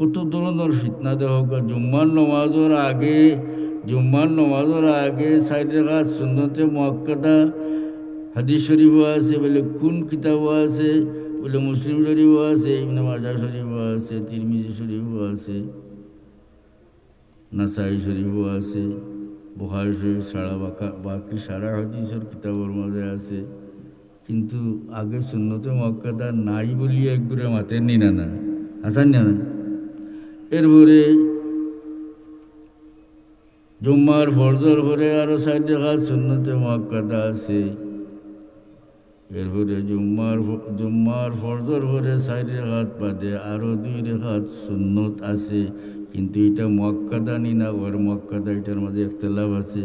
কত ধরনের ফিতনা দেহ জুম্মার নমাজের আগে, জুম্মার নমাজের আগে সাইড রাখা সুন্নতে মক্কাদা হাদিস শরীফও আছে, বলে কোন কিতাবও আছে, বলে মুসলিম শরীফও আছে, ইবনে মাজা শরীফও আছে, তিরমিজি শরীফও আছে, নাসাই শরীফও আছে বুহারি শরীফ সারা বাকা, বাকি সারা হাদিসের কিতাবের মধ্যে আছে। কিন্তু আগে সুন্নতে মক্কাদা নাই বলি একগুড়ে মাতের নি না। না আসান না? এরপরে জুম্মার ফরজর পরে আরও সাইড রাখা সুন্নতে মক্কাদা আছে। এরপরে জুম্মার জুম্মার ফরজর পরে সাইড রেখাত বাদে আরও দুই রেখাত সুন্নত আছে। কিন্তু এটা মক্কাদা নি না, ওর মক্কাদা এটার মাঝে একতলাভ আছে।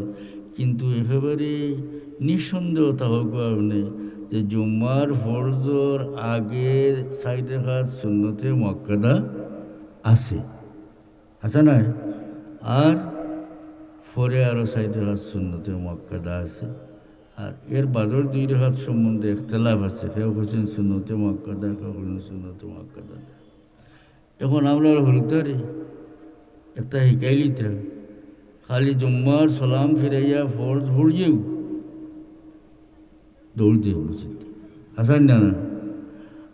কিন্তু একেবারে নিঃসন্দেহ তাহক আপনি, যে জুম্মার ফরজর আগে সাইড রেখাত সুন্নতে মক্কাদা আছে। না আর পরে আরও সাইড রেখাত সুন্নতে মক্কাদা আছে। আর এর বাদর দুই হাত সম্বন্ধে একতলাফ আছে। কেউ বলছেন সুন্নতে মক্কাদা কেউ বলছেন সুন্নতে মক্কাদা। এখন আমরা হলুদারে একটা শিকাই শিকাইলিত্রা খালি জুম্মার সালাম ফিরাইয়া ফরজ ভরিয়েও দৌড় দিয়ে মসজিদ। আসান না?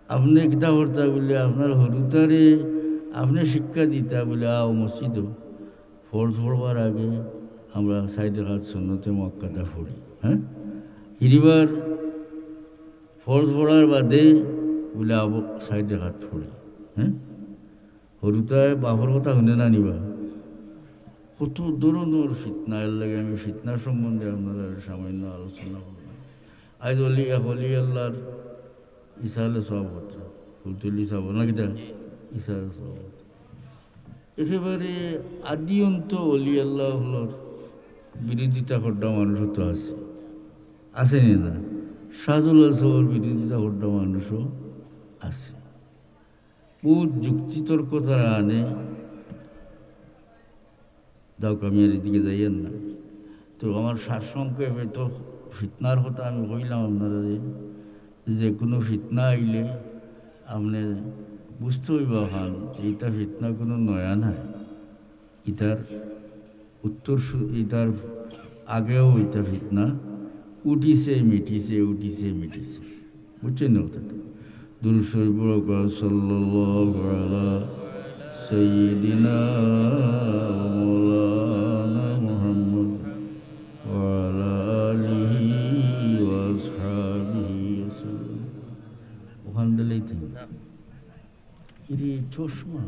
আপনি কিতা করতা বললে আপনার হলুদারে আপনি শিক্ষা দিতা বলে আও মসজিদ ফরজ পড়বার আগে আমরা সাইডের হাত সুন্নতে মক্কাটা পড়ি হ্যাঁ হিরিবার ফরজ পড়ার বাদে বলে আবো সাইডের হাত পড়ি হ্যাঁ হরুতায় বাপর কথা শুনে না নিবা কত ধরনের ফিতনা এর লাগে আমি ফিতনা সম্বন্ধে আপনারা সামান্য আলোচনা করলাম আজ অলি এক অলি আল্লাহর ইসালে সভাপত্র হুলতুলি সাহ না কিতা সভাপত্র একেবারে আদিয়ন্ত অলি আল্লাহ হলোর বিরোধিতা করডা মানুষও তো আছে। আসেনি না। শাহজুল্লাহ সাহর বিরোধিতা করডা মানুষও আছে। বহুত যুক্তিতর্ক তারা আনে। দাও কামিয়ার দিকে যাইয়েন না। তো আমার সারসংক্ষেপে তো ফিতনার কথা আমি কইলাম আপনারা যে কোনো ফিতনা আইলে আপনি বুঝতে হইব খান যে এটা ফিতনা কোনো নয়া নাই। ইটার উত্তর ইটার আগেও এটা ফিতনা, উঠিছে, মিটিছে উঠিছে, মিটিছে। বুঝছেন না কথাটা? আলা আলিহি ওয়া আসহাবিহি 이리 조심을